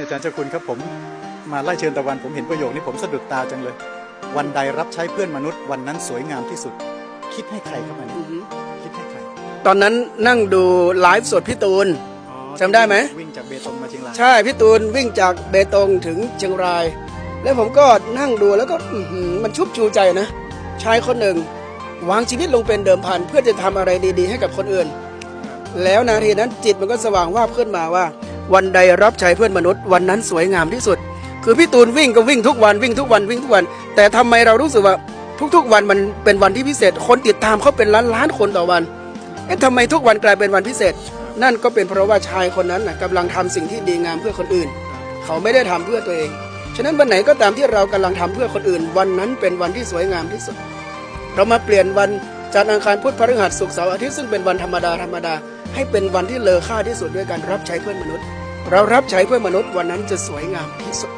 อาจารย์เจ้าคุณครับผมมาไล่เชิญตะวันผมเห็นประโยคนี้ผมสะดุดตาจังเลย วันใดรับใช้เพื่อนมนุษย์วันนั้นสวยงามที่สุด คิดให้ใครครับอันนี้คิดให้ใครตอนนั้นนั่งดูไลฟ์สดพี่ตูน อ๋อจำได้ไหม วิ่งจากเบตงมาเชียงรายใช่พี่ตูนวิ่งจากเบตงถึงเชียงราย แล้วผมก็นั่งดูแล้วก็อื้อหือมันชุบชูใจนะชายคนหนึ่งวางชีวิตลงเป็นเดิมพันเพื่อจะทำอะไรดีๆ ให้กับคนอื่น แล้วนาทีนั้นจิตมันก็สว่างว่าบขึ้นมาว่า วันใดรับใช้เพื่อนมนุษย์ วันนั้นสวยงามที่สุด คือพี่ตูนวิ่งก็วิ่งทุกวันวิ่งทุกวันวิ่งทุกวัน แต่ทำไมเรารู้สึกว่าทุกๆวันมันเป็นวันที่พิเศษ คนติดตามเขาเป็นล้านล้านๆคนต่อวัน เอ๊ะทำไมทุกวันกลายเป็นวันพิเศษ นั่นก็เป็นเพราะว่าชายคนนั้นนะกำลังทำสิ่งที่ดีงามเพื่อคนอื่น เขาไม่ได้ทำเพื่อตัวเอง ฉะนั้นวันไหนก็ตามที่เรากำลังทำเพื่อคนอื่น วันนั้นเป็นวันที่สวยงามที่สุด เรามาเปลี่ยนวันจันทร์อังคารพุธพฤหัสศุกร์เสาร์อาทิตย์ซึ่งเป็นวันธรรมดาธรรมดาให้เป็นวันที่เลอค่าที่สุดด้วยการรับใช้เพื่อนมนุษย์ เรารับใช้เพื่อมนุษย์วันนั้นจะสวยงามที่สุด